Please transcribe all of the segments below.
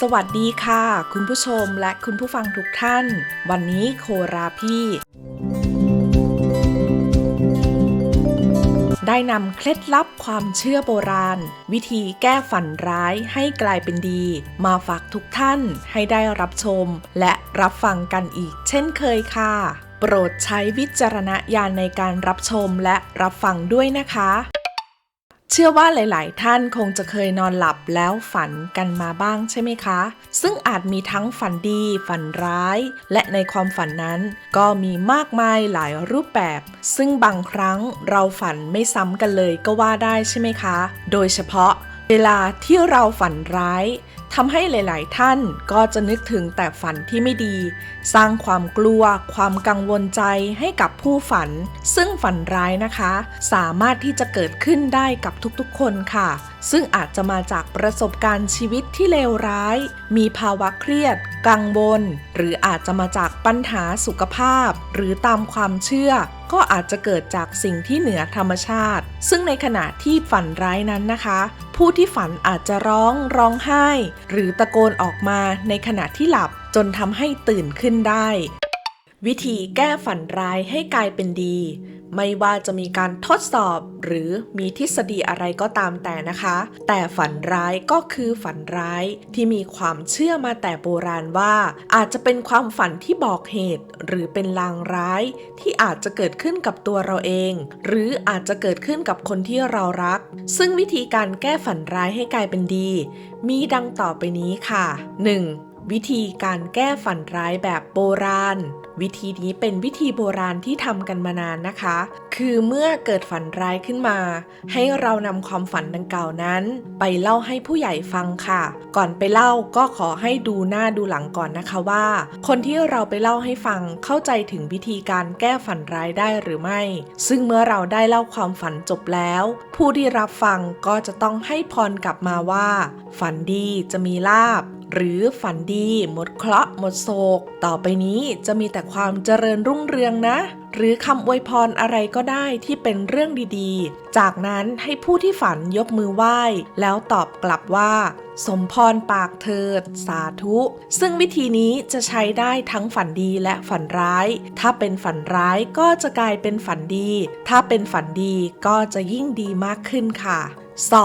สวัสดีค่ะ คุณผู้ชมและคุณผู้ฟังทุกท่าน วันนี้โคราพี่ได้นำเคล็ดลับความเชื่อโบราณ วิธีแก้ฝันร้ายให้กลายเป็นดี มาฝากทุกท่านให้ได้รับชม และรับฟังกันอีก เช่นเคยค่ะ โปรดใช้วิจารณญาณในการรับชมและรับฟังด้วยนะคะ เชื่อว่าหลาย ๆ ท่านคงจะเคยนอนหลับแล้วฝันกันมาบ้างใช่ไหมคะ ซึ่งอาจมีทั้งฝันดีฝันร้าย และในความฝันนั้นก็มีมากมายหลายรูปแบบ ซึ่งบางครั้งเราฝันไม่ซ้ำกันเลยก็ว่าได้ใช่ไหมคะ โดยเฉพาะเวลาที่เราฝันร้าย ทำให้หลาย ๆ ท่านก็จะนึกถึงแต่ฝันที่ไม่ดี สร้างความกลัว ความกังวลใจให้กับผู้ฝัน ซึ่งฝันร้ายนะคะ สามารถที่จะเกิดขึ้นได้กับทุกๆ คนค่ะ ซึ่งอาจจะมาจากประสบการณ์ชีวิตที่เลวร้าย มีภาวะเครียด กังวล หรืออาจจะมาจากปัญหาสุขภาพ หรือตามความเชื่อ ก็อาจจะเกิดจากสิ่งที่เหนือธรรมชาติ ซึ่งในขณะที่ฝันร้ายนั้นนะคะ ผู้ที่ฝันอาจจะร้องร้องไห้ หรือตะโกนออกมาในขณะที่หลับจนทำให้ตื่นขึ้นได้ วิธีแก้ฝันร้ายให้กลายเป็นดี ไม่ว่าจะมีการทดสอบหรือมีทฤษฎีอะไรก็ตามแต่นะคะ แต่ฝันร้ายก็คือฝันร้ายที่มีความเชื่อมาแต่โบราณว่า อาจจะเป็นความฝันที่บอกเหตุ หรือเป็นลางร้าย ที่อาจจะเกิดขึ้นกับตัวเราเอง หรืออาจจะเกิดขึ้นกับคนที่เรารัก ซึ่งวิธีการแก้ฝันร้ายให้กลายเป็นดี มีดังต่อไปนี้ค่ะ 1. วิธีการแก้ฝันร้ายแบบโบราณ วิธีนี้เป็นวิธีโบราณที่ทำกันมานานนะคะ คือเมื่อเกิดฝันร้ายขึ้นมา ให้เรานำความฝันดังกล่าวนั้น ไปเล่าให้ผู้ใหญ่ฟังค่ะ ก่อนไปเล่าก็ขอให้ดูหน้าดูหลังก่อนนะคะว่า คนที่เราไปเล่าให้ฟังเข้าใจถึงวิธีการแก้ฝันร้ายได้หรือไม่ ซึ่งเมื่อเราได้เล่าความฝันจบแล้ว ผู้ที่รับฟังก็จะต้องให้พรกลับมาว่า ฝันดีจะมีลาบ หรือฝันดี หมดเคราะห์หมดโศก ต่อไปนี้จะมีแต่ความเจริญรุ่งเรืองนะ หรือคำอวยพรอะไรก็ได้ที่เป็นเรื่องดีๆ จากนั้นให้ผู้ที่ฝันยกมือไหว้ แล้วตอบกลับว่า สมพรปากเถิด สาธุ ซึ่งวิธีนี้จะใช้ได้ทั้งฝันดีและฝันร้าย ถ้าเป็นฝันร้ายก็จะกลายเป็นฝันดี ถ้าเป็นฝันดีก็จะยิ่งดีมากขึ้นค่ะ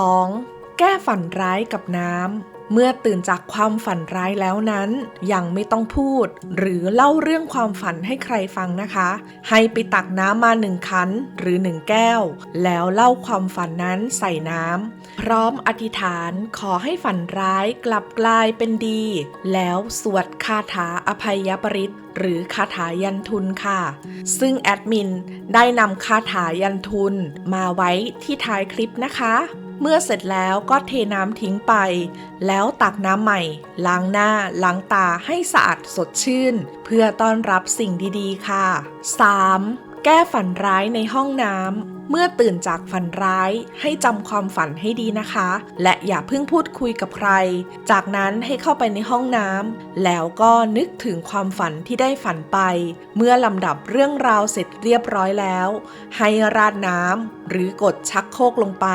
2. แก้ฝันร้ายกับน้ำ เมื่อตื่นจากความฝันร้ายแล้วนั้น ยังไม่ต้องพูด หรือเล่าเรื่องความฝันให้ใครฟังนะคะ ให้ไปตักน้ำมาหนึ่งคันหรือหนึ่งแก้ว แล้วเล่าความฝันนั้นใส่น้ำพร้อมอธิษฐานขอให้ฝันร้ายกลับกลายเป็นดี แล้วสวดคาถาอภัยปริตหรือคาถายันทุนค่ะ ซึ่งแอดมินได้นำคาถายันทุนมาไว้ที่ท้ายคลิปนะคะ เมื่อเสร็จแล้วก็เทน้ำทิ้งไป แล้วตักน้ำใหม่ ล้างหน้า ล้างตาให้สะอาดสดชื่น เพื่อต้อนรับสิ่งดีๆ ค่ะ 3. แก้ฝันร้ายในห้องน้ำ เมื่อตื่นจากฝันร้ายให้จำความฝันให้ดีนะคะ และอย่าเพิ่งพูดคุยกับใคร จากนั้นให้เข้าไปในห้องน้ำแล้วก็นึกถึงความฝันที่ได้ฝันไป เมื่อลำดับเรื่องราวเสร็จเรียบร้อยแล้ว ให้ราดน้ำหรือกดชักโครกลงไป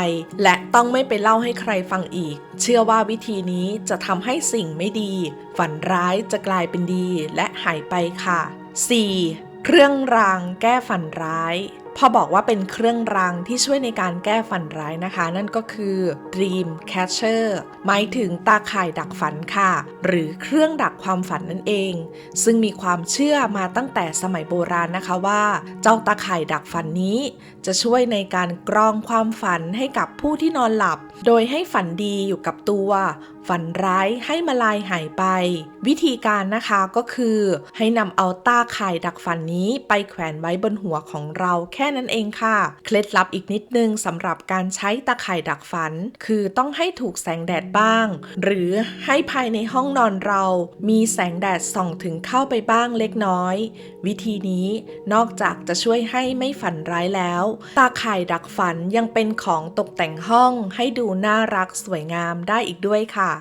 และต้องไม่ไปเล่าให้ใครฟังอีก เชื่อว่าวิธีนี้จะทำให้สิ่งไม่ดี ฝันร้ายจะกลายเป็นดีและหายไปค่ะ 4. เครื่องรางแก้ฝันร้าย พอบอกว่าเป็นเครื่องรางที่ช่วยในการแก้ฝันร้ายนะคะ นั่นก็คือ Dream Catcher หมายถึงตาข่ายดักฝันค่ะ หรือเครื่องดักความฝันนั่นเอง ซึ่งมีความเชื่อมาตั้งแต่สมัยโบราณนะคะว่า เจ้าตาข่ายดักฝันนี้ จะช่วยในการกรองความฝันให้กับผู้ที่นอนหลับ โดยให้ฝันดีอยู่กับตัว ฝันร้ายให้มาลายหายไป วิธีการนะคะก็คือให้นำเอาตาข่ายดักฝันนี้ไปแขวนไว้บนหัวของเราแค่นั้นเองค่ะ เคล็ดลับอีกนิดนึงสำหรับการใช้ตาข่ายดักฝัน คือต้องให้ถูกแสงแดดบ้าง หรือให้ภายในห้องนอนเรา มีแสงแดดส่องถึงเข้าไปบ้างเล็กน้อย วิธีนี้นอกจากจะช่วยให้ไม่ฝันร้ายแล้ว ตาข่ายดักฝันยังเป็นของตกแต่งห้องให้ดูน่ารักสวยงามได้อีกด้วยค่ะ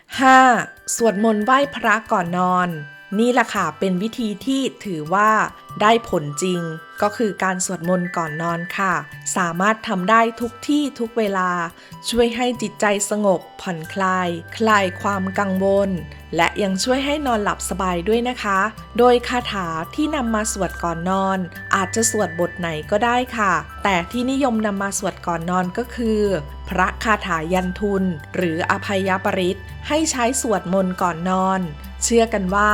5. สวดมนต์ไหว้พระก่อนนอน นี่แหละค่ะเป็นวิธีที่ถือว่าได้ผลจริง ก็คือการสวดมนต์ก่อนนอนค่ะ สามารถทำได้ทุกที่ทุกเวลา ช่วยให้จิตใจสงบ ผ่อนคลาย คลายความกังวล และยังช่วยให้นอนหลับสบายด้วยนะคะ โดยคาถาที่นำมาสวดก่อนนอน อาจจะสวดบทไหนก็ได้ค่ะ แต่ที่นิยมนำมาสวดก่อนนอนก็คือ พระคาถายันทุน หรืออภัยปริตให้ใช้สวดมนต์ก่อนนอน เชื่อกันว่า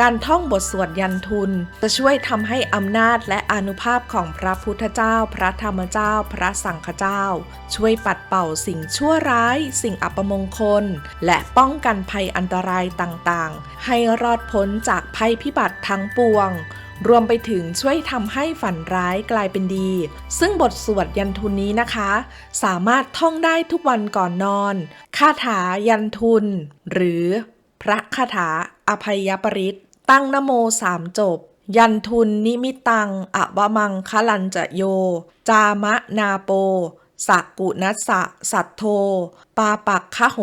การท่องบทสวดยันทุน จะช่วยทำให้อำนาจและอนุภาพของพระพุทธเจ้า พระธรรมเจ้า พระสังฆเจ้า ช่วยปัดเป่าสิ่งชั่วร้าย สิ่งอัปมงคล และป้องกันภัยอันตรายต่างๆ ให้รอดพ้นจากภัยพิบัติทั้งปวง รวมไปถึงช่วยทำให้ฝันร้ายกลายเป็นดี ซึ่งบทสวดยันทุนนี้นะคะ สามารถท่องได้ทุกวันก่อนนอนคาถายันทุน หรือ พระคาถาอภัยปริตตั้งนโมสามจบ ยันทุนนิมิตังอวมังคลันจะโย จามะนาโปสักกุนัสสะสัทโท ปาปักคะโห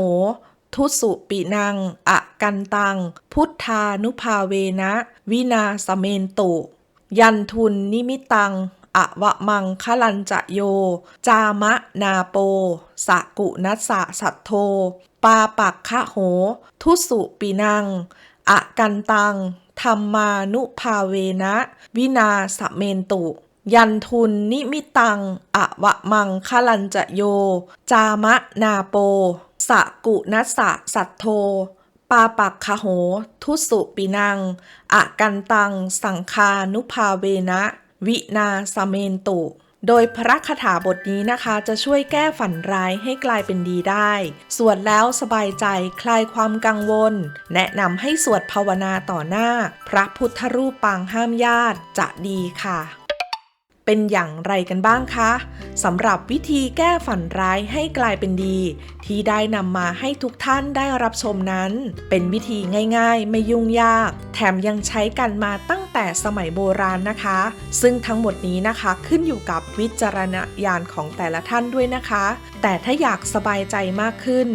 ทุสุปินังอะกันตัง พุทธานุภาเวนะ วินาสเมนตุ ยันทุนนิมิตัง อะวะมังคลันจะโย จามะนาโป สะกุนัสสะสัทโท ปาปักคะโห ทุสุปินัง อะกันตัง ธรรมานุภาเวนะ วินาสเมนตุ ยันทุนนิมิตัง อะวะมังคลันจะโย จามะนาโป สะกุนัสสะสัทโทปาปักคะโห ทุสุปินัง อะกันตัง สังคานุภาเวนะ วินาสเมนตุ โดยพระคาถาบทนี้นะคะ จะช่วยแก้ฝันร้ายให้กลายเป็นดีได้ สวดแล้วสบายใจคลายความกังวล แนะนำให้สวดภาวนาต่อหน้า พระพุทธรูปปางห้ามญาติจะดีค่ะ เป็นอย่างไรกันบ้างคะสำหรับวิธีแก้ฝันร้ายให้กลายเป็นดี ที่ได้นำมาให้ทุกท่านได้รับชมนั้น เป็นวิธีง่ายๆ ไม่ยุ่งยาก แถมยังใช้กันมาตั้งแต่สมัยโบราณนะคะ ซึ่งทั้งหมดนี้นะคะขึ้นอยู่กับวิจารณญาณของแต่ละท่านด้วยนะคะ แต่ถ้าอยากสบายใจมากขึ้น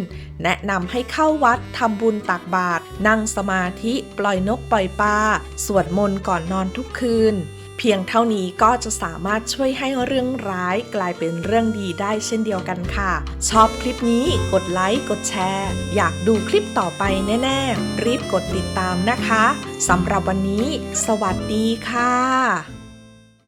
แนะนำให้เข้าวัดทำบุญตักบาตรนั่งสมาธิปล่อยนกปล่อยปลาสวดมนต์ก่อนนอนทุกคืน เพียงเท่านี้ก็จะสามารถช่วยให้เรื่องร้ายกลายเป็นเรื่องดีได้เช่นเดียวกันค่ะ ชอบคลิปนี้กดไลค์กดแชร์ อยากดูคลิปต่อไปแน่ๆ รีบกดติดตามนะคะสำหรับวันนี้ สวัสดีค่ะ